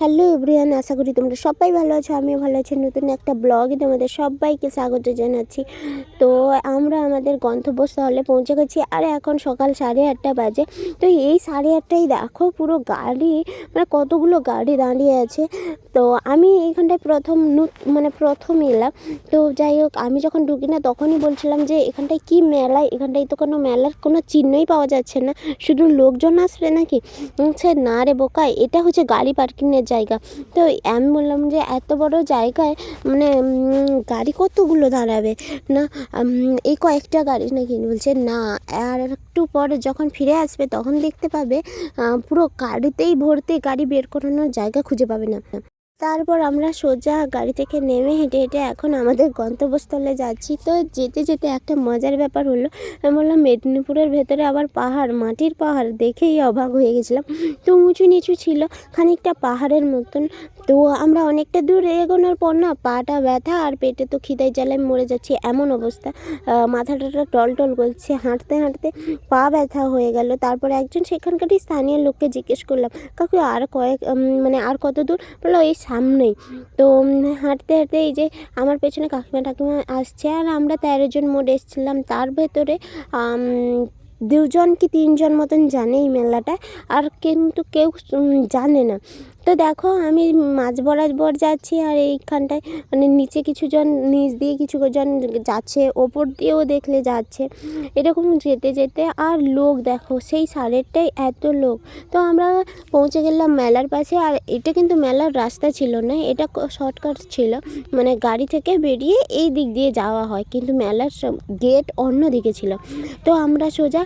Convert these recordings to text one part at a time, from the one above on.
Hello everyone আশা করি তোমরা সবাই ভালো আছো, আমিও ভালো আছি। নতুন একটা ব্লগে তোমাদের সবাইকে স্বাগত জানাচ্ছি। তো আমরা আমাদের গন্তব্যস্থলে পৌঁছে গেছি, আর এখন সকাল সাড়ে আটটা বাজে। তো এই সাড়ে আটটায় দেখো পুরো গাড়ি মানে কতগুলো গাড়ি দাঁড়িয়ে আছে। তো আমি এইখানটায় প্রথম মানে প্রথম এলাম। তো যাই হোক, আমি যখন ঢুকি না, তখনই বলছিলাম যে এখানটায় কি মেলা, এখানটায় তো কোনো মেলার কোনো চিহ্নই পাওয়া যাচ্ছে না। শুধু লোকজন আসবে নাকি? সে না রে বোকা, এটা হচ্ছে গাড়ি পার্কিংয়ের জায়গা। তো আমি বললাম যে এত বড় জায়গায় মানে গাড়ি কতগুলো দাঁড়াবে? না এই কয়েকটা গাড়ি নাকি? বলছে, না। আর একটু পরে যখন ফিরে আসবে, তখন দেখতে পাবে পুরো গাড়িতেই ভর্তি, গাড়ি বের করানোর জায়গা খুঁজে পাবে না। তারপর আমরা সোজা গাড়ি থেকে নেমে হেঁটে হেঁটে এখন আমাদের গন্তব্যস্থলে যাচ্ছি। তো যেতে যেতে একটা মজার ব্যাপার হলো, আমি বললাম, মেদিনীপুরের ভেতরে আবার পাহাড়, মাটির পাহাড় দেখেই অবাক হয়ে গেছিলাম। তো উঁচু নিচু ছিল, খানিকটা পাহাড়ের মতন। তো আমরা অনেকটা দূর এগোনোর পর না পাটা ব্যথা আর পেটে তো খিদায় জ্বালায় মরে যাচ্ছি, এমন অবস্থা। মাথাটা টল টল করছে, হাঁটতে হাঁটতে পা ব্যথা হয়ে গেল। তারপর একজন সেখানকারই স্থানীয় লোককে জিজ্ঞেস করলাম, কাকু, আর কয়েক মানে আর কত দূর? বলল, এই সামনেই। তো হাঁটতে হাঁটতে এই যে আমার পেছনে কাকিমা টাকিমা আসছে আর আমরা তেরো জন এসেছিলাম। তার ভেতরে দুজন কি তিনজন মতন জানে এই মেলাটা। আর কিন্তু কেউ জানে না। তো দেখো আমি মাঝ বরাবর যাচ্ছি আর এইখানটায় মানে নিচে কিছু জন নিচ দিয়ে কিছু জন যাচ্ছে, ওপর দিয়েও দেখলে যাচ্ছে। এরকম যেতে যেতে আর লোক দেখো, সেই সাড়েরটাই এত লোক। তো আমরা পৌঁছে গেলাম মেলার পাশে আর এটা কিন্তু মেলার রাস্তা ছিল না, এটা শর্টকাট ছিল। মানে গাড়ি থেকে বেরিয়ে এই দিক দিয়ে যাওয়া হয়, কিন্তু মেলার গেট অন্য দিকে ছিল। তো আমরা সোজা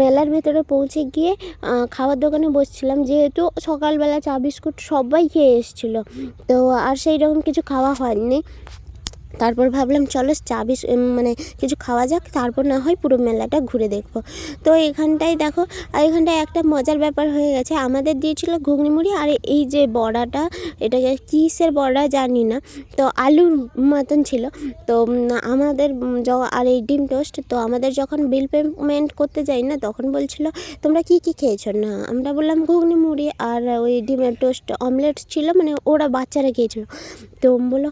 মেলার ভেতরে পৌঁছে গিয়ে খাওয়ার দোকানে বসছিলাম। যেহেতু সকালবেলা চা বিস্কুট সবাই খেয়ে এসেছিল। তো আর সেই রকম কিছু খাওয়া হয়নি। তারপর ভাবলাম, চলো চা বিস মানে কিছু খাওয়া যাক, তারপর না হয় পুরো মেলাটা ঘুরে দেখব। তো এখানটায় দেখো, আর এখানটায় একটা মজার ব্যাপার হয়ে গেছে। আমাদের দিয়েছিল ঘুগনি মুড়ি আর এই যে বড়াটা এটাকে কিসের বড়া জানি না, তো আলুর মতন ছিল। তো আমাদের আর এই ডিম টোস্ট, তো আমাদের যখন বিল পেমেন্ট করতে যাই না, তখন বলছিল, তোমরা কি কি খেয়েছো? না, আমরা বললাম ঘুগনি মুড়ি আর ওই ডিমের টোস্ট অমলেট ছিল মানে ওরা বাচ্চারা খেয়েছিল। তো বলল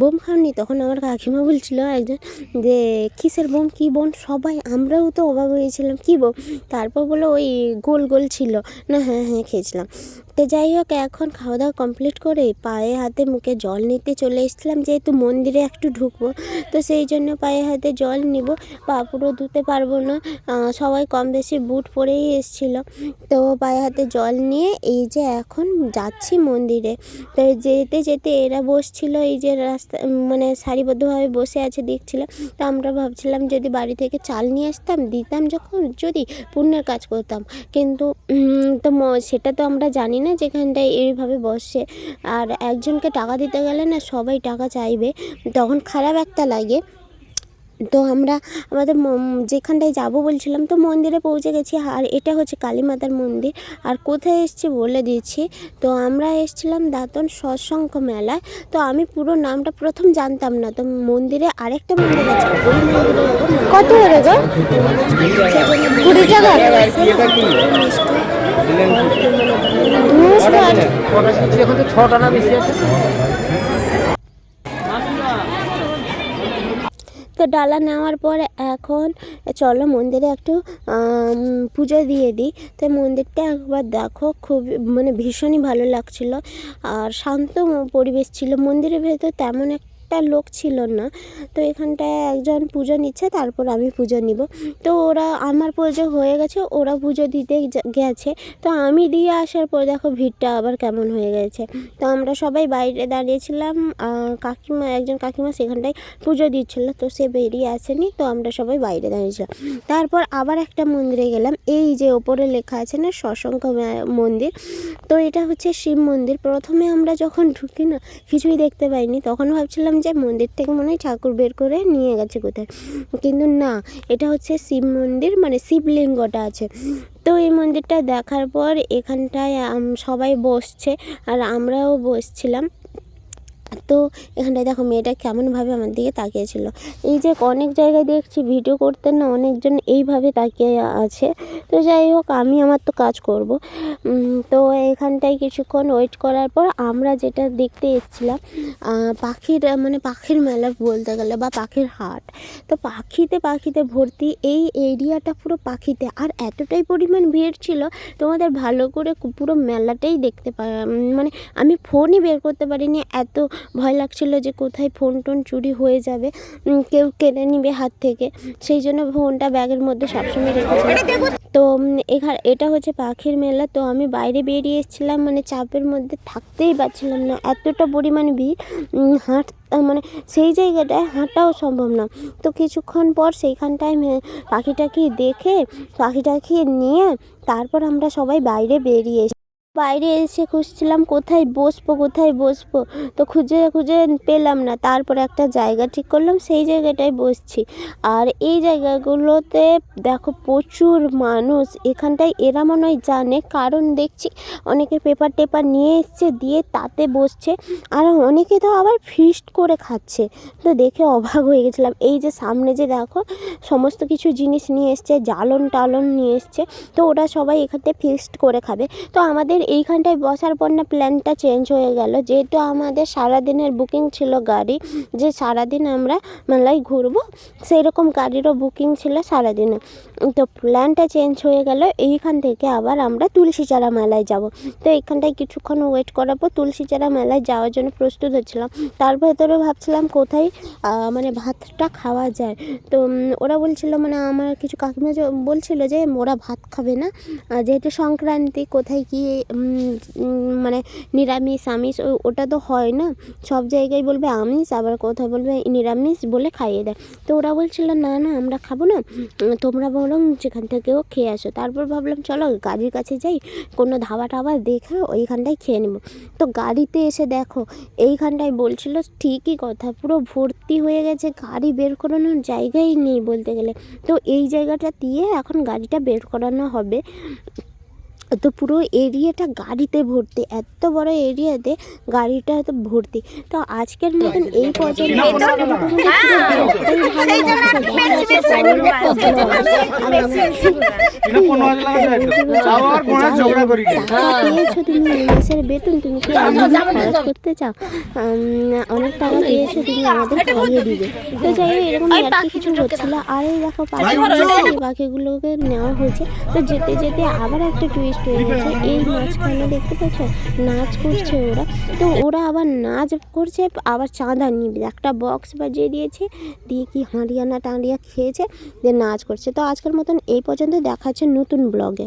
বোম খাওনি তখন আমার কাকিমা বলছিল একজন যে, কিসের বোম কী বোম সবাই আমরাও তো অবাক হয়েছিলাম, কী বোম তারপর বলল, ওই গোল গোল ছিল। না হ্যাঁ হ্যাঁ খেয়েছিলাম। তো যাই হোক, এখন খাওয়া দাওয়া কমপ্লিট করে পায়ে হাতে মুখে জল নিতে চলে এসেছিলাম, যেহেতু মন্দিরে একটু ঢুকবো। তো সেই জন্য পায়ে হাতে জল নিব, পা পুরো ধুতে পারব না। সবাই কম বেশি বুট পরেই এসেছিল। তো পায়ে হাতে জল নিয়ে এই যে এখন যাচ্ছি মন্দিরে। তো যেতে যেতে এরা বসছিল, এই যে রাস্তা মানে সারিবদ্ধভাবে বসে আছে দেখছিলাম। তো আমরা ভাবছিলাম যদি বাড়ি থেকে চাল নিয়ে আসতাম, দিতাম যখন, যদি পুণ্যের কাজ করতাম। কিন্তু তো সেটা তো আমরা জানি না যেখানটায় এইভাবে বসে। আর একজনকে টাকা দিতে গেলে না সবাই টাকা চাইবে। তখন খারাপ একটা লাগে। তো আমরা আমাদের যেখানটায় যাব বলছিলাম তো মন্দিরে পৌঁছে গেছি। আর এটা হচ্ছে কালী মাতার মন্দির। আর কোথায় এসছি বলে দিয়েছি তো আমরা এসেছিলাম দাঁতন সৎসংঘ মেলায়। তো আমি পুরো নামটা প্রথম জানতাম না তো মন্দিরে আরেকটা মন্দির আছে ওই কত গো? কুড়ি টাকা? এখন তো ছটা না বেশি আছে। তো ডালা নেওয়ার পরে এখন চলো মন্দিরে একটু পুজো দিয়ে দিই। তো মন্দিরটা একবার দেখো, খুব মানে ভীষণই ভালো লাগছিল। আর শান্ত পরিবেশ ছিল। মন্দিরের ভেতর তেমন একটা লোক ছিল না। তো এখানটায় একজন পুজো নিচ্ছে, তারপর আমি পুজো নিব। তো ওরা আমার পুজো হয়ে গেছে, ওরা পুজো দিতে গেছে। তো আমি দিয়ে আসার পর দেখো ভিড়টা আবার কেমন হয়ে গেছে। তো আমরা সবাই বাইরে দাঁড়িয়েছিলাম কাকিমা, একজন কাকিমা সেখানটায় পুজো দিচ্ছিল, তো সে বেরিয়ে আসেনি, তো আমরা সবাই বাইরে দাঁড়িয়েছিলাম। তারপর আবার একটা মন্দিরে গেলাম, এই যে ওপরে লেখা আছে না, সশঙ্ক মন্দির। তো এটা হচ্ছে শিব মন্দির। প্রথমে আমরা যখন ঢুকি না, কিছুই দেখতে পাইনি, তখন ভাবছিলাম যে মন্দির থেকে মনে হয় ঠাকুর বের করে নিয়ে গেছে কোথায়। কিন্তু না, এটা হচ্ছে শিব মন্দির মানে শিবলিঙ্গটা আছে। তো এই মন্দিরটা দেখার পর এখানটায় সবাই বসছে, আর আমরাও বসছিলাম। তো এখানটায় দেখো মেয়েটা কেমনভাবে আমার দিকে তাকিয়েছিল। এই যে অনেক জায়গায় দেখছি ভিডিও করতে না অনেকজন এইভাবে তাকিয়ে আছে। তো যাই হোক, আমি আমার তো কাজ করব। তো এখানটায় কিছুক্ষণ ওয়েট করার পর আমরা যেটা দেখতে এসেছিলাম পাখির মানে পাখির মেলা বলতে গেলে বা পাখির হাট। তো পাখিতে পাখিতে ভর্তি এই এরিয়াটা পুরো পাখিতে। আর এতটাই পরিমাণ ভিড় ছিল, তোমাদের ভালো করে পুরো মেলাটাই দেখতে পা মানে আমি ফোনই বের করতে পারিনি। এত ভয় লাগছিল যে কোথায় ফোন টোন চুরি হয়ে যাবে। কেউ কেড়ে নিবে হাত থেকে। সেই জন্য ফোনটা ব্যাগের মধ্যে সবসময় রেখেছিলাম। তো এখানে, এটা হচ্ছে পাখির মেলা। তো আমি বাইরে বেরিয়ে এসেছিলাম মানে চাপের মধ্যে থাকতেই পারছিলাম না। এতটা পরিমাণ ভিড় হাঁট মানে সেই জায়গাটায় হাঁটাও সম্ভব না। তো কিছুক্ষণ পর সেইখানটায় পাখিটাকে দেখে, পাখিটাকে নিয়ে তারপর আমরা সবাই বাইরে বেরিয়ে বাইরে এসে খুঁজছিলাম, কোথায় বসবো কোথায় বসবো? তো খুঁজে খুঁজে পেলাম না। তারপরে একটা জায়গা ঠিক করলাম, সেই জায়গাটায় বসছি। আর এই জায়গাগুলোতে দেখো প্রচুর মানুষ। এখানটায় এরা মনে হয় জানে, কারণ দেখছি অনেকে পেপার টেপার নিয়ে এসছে, দিয়ে তাতে বসছে। আর অনেকে তো আবার ফিস্ট করে খাচ্ছে। তো দেখে অবাক হয়ে গেছিলাম। এই যে সামনে যে দেখো সমস্ত কিছু জিনিস নিয়ে এসছে জ্বালন টালন নিয়ে এসছে। তো ওরা সবাই এখানটায় ফিস্ট করে খাবে। তো আমাদের এইখানটায় বসার পর না প্ল্যানটা চেঞ্জ হয়ে গেল। যেহেতু আমাদের সারাদিনের বুকিং ছিল গাড়ি, যে সারাদিন আমরা মেলায় ঘুরবো সেই রকম গাড়িরও বুকিং ছিল সারাদিনে। তো প্ল্যানটা চেঞ্জ হয়ে গেল, এইখান থেকে আবার আমরা তুলসীচারা মেলায় যাব। তো এইখানটায় কিছুক্ষণ ওয়েট করার পর তুলসীচারা মেলায় যাওয়ার জন্য প্রস্তুত হচ্ছিলাম। তার ভেতরে ভাবছিলাম কোথায় মানে ভাতটা খাওয়া যায়। তো ওরা বলছিল মানে আমার কিছু কাকিমা বলছিল যে ওরা ভাত খাবে না। যেহেতু সংক্রান্তি, কোথায় কি মানে নিরামিষ, আমিষ ওটা তো হয় না। সব জায়গায় বলবে আমিষ, আবার কোথায় বলবে নিরামিষ বলে খাইয়ে দেয়। তো ওরা বলছিল, না না, আমরা খাব না। তোমরা বরং যেখান থেকেও খেয়ে আসো। তারপর ভাবলাম, চলো গাড়ির কাছে যাই, কোনো ধাবা টাবা দেখে ওইখানটায় খেয়ে নেব। তো গাড়িতে এসে দেখো, এইখানটায় বলছিল, ঠিকই কথা, পুরো ভর্তি হয়ে গেছে, গাড়ি বের করানোর জায়গাই নেই বলতে গেলে। তো এই জায়গাটা দিয়ে এখন গাড়িটা বের করানো হবে। তো পুরো এরিয়াটা গাড়িতে ভর্তি এত বড় এরিয়াতে গাড়িটা তো ভর্তি। তো আজকের মতন এই পর্যন্ত পেয়েছ তুমি এই মাসের বেতন তুমি কি খরচ করতে চাও অনেক টাকা পেয়েছ তুমি আমাদের খাইয়ে দিবে। তো যাই হোক এরকম আর কিছু হচ্ছিল। আর এই দেখো এই পাখিগুলোকে নেওয়া হয়েছে। তো যেতে যেতে আবার একটা টুইস্ট হয়ে গেছে এই মাঝখানে দেখতে পাচ্ছ, নাচ করছে ওরা। তো ওরা আবার নাচ করছে, আবার চাঁদা নিবে। একটা বক্স বাজিয়ে দিয়েছে, দিয়ে কি হাঁড়িয়া না টাঁড়িয়া খেয়েছে, দিয়ে নাচ করছে। তো আজকের মতন এই পর্যন্ত। দেখাচ্ছে নতুন ব্লগে